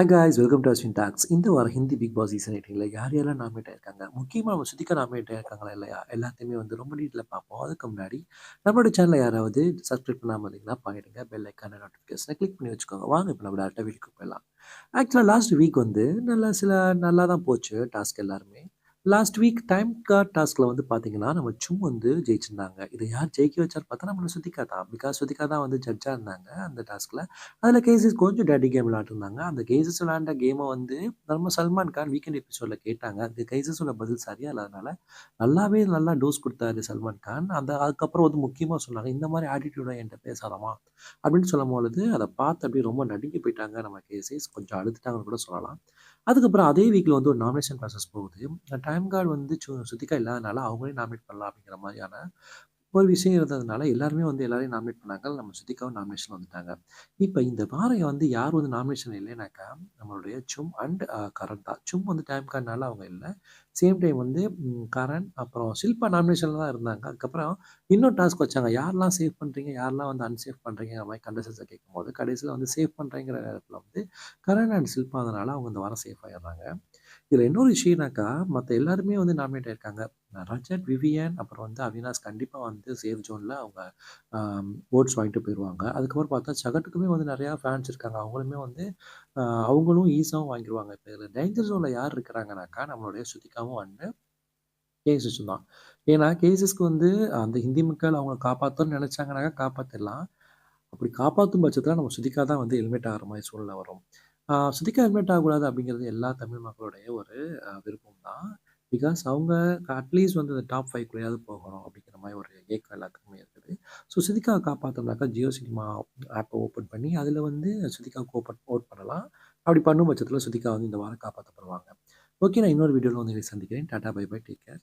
Hi guys welcome to Ashwin talks இந்த வாரம் Hindi big pass season எயிட்டிங்கில் யார் யாரெல்லாம் நாமினேட் ஆயிருக்காங்க? முக்கியமாக நம்ம சுதிக்கா நாமினேட் ஆயிருக்காங்களா இல்லையா? எல்லாத்தையுமே வந்து ரொம்ப நீட்டில் பார்ப்போம். அதுக்கு முன்னாடி நம்மளோட சேனலில் யாராவது சப்ஸ்கிரைப் பண்ணாமல் இருந்தீங்கன்னா பண்ணிடுங்க பெல் ஐக்கான நோட்டிஃபிகேஷனை கிளிக் பண்ணி வச்சுக்கோங்க. வாங்க இப்போ நம்ம டேரெக்டாக வீட்டுக்கு போயிடலாம். ஆக்சுவலாக லாஸ்ட் வீக் வந்து நல்லா சில நல்லா தான் போச்சு. டாஸ்க் எல்லாருமே. லாஸ்ட் வீக் டைம் கார்ட் டாஸ்கில் வந்து பார்த்தீங்கன்னா நம்ம சும் வந்து ஜெயிச்சிருந்தாங்க. இதை யார் ஜெயிக்க வச்சார் பார்த்தா நம்மளை சுத்திகா தான் பிகாஸ் சுத்திகா தான் வந்து ஜட்ஜாக இருந்தாங்க அந்த டாஸ்கில் அதில் கேசஸ் கொஞ்சம் டேடி கேம் விளாண்டுருந்தாங்க அந்த கேசஸ் விளாண்ட கேமை வந்து நம்ம சல்மான் கான் வீக்கெண்ட் எபிசோடில் கேட்டாங்க. அந்த கேசஸோட பதில் சரியாக இல்லாதனால நல்லாவே நல்லா டோஸ் கொடுத்தாரு சல்மான் கான். அந்த அதுக்கப்புறம் வந்து முக்கியமாக சொன்னாங்க இந்த மாதிரி ஆட்டிடியூடாக என்கிட்ட பேசாதமா அப்படின்னு சொல்லும் பொழுது அதை பார்த்து அப்படியே ரொம்ப நடுங்கி போயிட்டாங்க நம்ம கேசஸ் கொஞ்சம் அழுதுட்டாங்கன்னு கூட சொல்லலாம். அதுக்கப்புறம் அதே வீக்கில் வந்து ஒரு நாமினேஷன் ப்ராசஸ் போகுது. டைம் கார்டு வந்து சு சுத்திக்கா இல்லாதனால அவங்களே நாமினேட் பண்ணலாம் அப்படிங்கிற மாதிரியான ஒரு விஷயம் இருந்ததுனால எல்லாருமே வந்து எல்லாரையும் நாமினேட் பண்ணாங்க. நம்ம சுத்திகாவும் நாமினேஷன் வந்துட்டாங்க. இப்போ இந்த வாரம் வந்து யார் வந்து நாமினேஷன் இல்லைனாக்கா நம்மளுடைய சும் அண்ட் கரண் தான். சும் வந்து டைம் கார்டுனால அவங்க இல்லை. சேம் டைம் வந்து கரண் அப்புறம் ஷில்பா நாமினேஷனில் தான் இருந்தாங்க. அதுக்கப்புறம் இன்னொரு டாஸ்க் வச்சாங்க. யாரெல்லாம் சேவ் பண்ணுறீங்க யாரெல்லாம் வந்து அன்சேவ் பண்ணுறீங்க மாதிரி கண்டஸ்டன்ஸை கேட்கும்போது கடைசியில் வந்து சேவ் பண்ணுறேங்கிற நேரத்தில் வந்து கரண் அண்ட் ஷில்பா அதனால அவங்க இந்த வாரம் சேஃப் ஆகிடுறாங்க இதில் இன்னொரு விஷயம்னாக்கா மற்ற எல்லாருமே வந்து நாமினேட் ஆயிருக்காங்க. ரஜத் விவியன் அப்புறம் வந்து அவினாஷ் கண்டிப்பாக வந்து சேஃப் ஜோனில் அவங்க ஓட்ஸ் வாங்கிட்டு போயிடுவாங்க அதுக்கப்புறம் பார்த்தா சகட்டுக்குமே வந்து நிறையா ஃபேன்ஸ் இருக்காங்க. அவங்களுமே வந்து அவங்களும் ஈஸியாகவும் வாங்கிடுவாங்க இப்போ இதில் டேஞ்சர் ஜோனில் யார் இருக்கிறாங்கனாக்கா நம்மளுடைய சுத்திக்காவும் வந்து கேசஸ் தான். ஏன்னா கேசஸ்க்கு வந்து அந்த ஹிந்தி மக்கள் அவங்க காப்பாற்றணும்னு நினச்சாங்கனாக்கா காப்பாற்றிடலாம் அப்படி காப்பாற்றும் பட்சத்தில் நம்ம சுதிகா தான் வந்து ஹெல்மெட் ஆகிற மாதிரி சூழ்நிலை வரும். சுதிக்க சுதிகா ஆகக்கூடாது அப்படிங்கிறது எல்லா தமிழ் மக்களுடைய ஒரு விருப்பம் தான் பிகாஸ் அவங்க அட்லீஸ்ட் வந்து இந்த டாப் ஃபைவ்க்குள்ளேயாவது போகணும் அப்படிங்கிற மாதிரி ஒரு ஏக்கம் எல்லாத்துக்குமே இருக்குது. ஸோ சுதிகாவை காப்பாற்றோம்னாக்கா ஜியோ சினிமா ஆப்பை ஓப்பன் பண்ணி அதில் வந்து சுதிகாவுக்கு ஓப்பன் ஓட் பண்ணலாம். அப்படி பண்ணும் பட்சத்தில் சுதிகா வந்து இந்த வாரம் காப்பாற்றப்படுவாங்க ஓகே நான் இன்னொரு வீடியோவில் வந்து சந்திக்கிறேன். Tata bye bye take care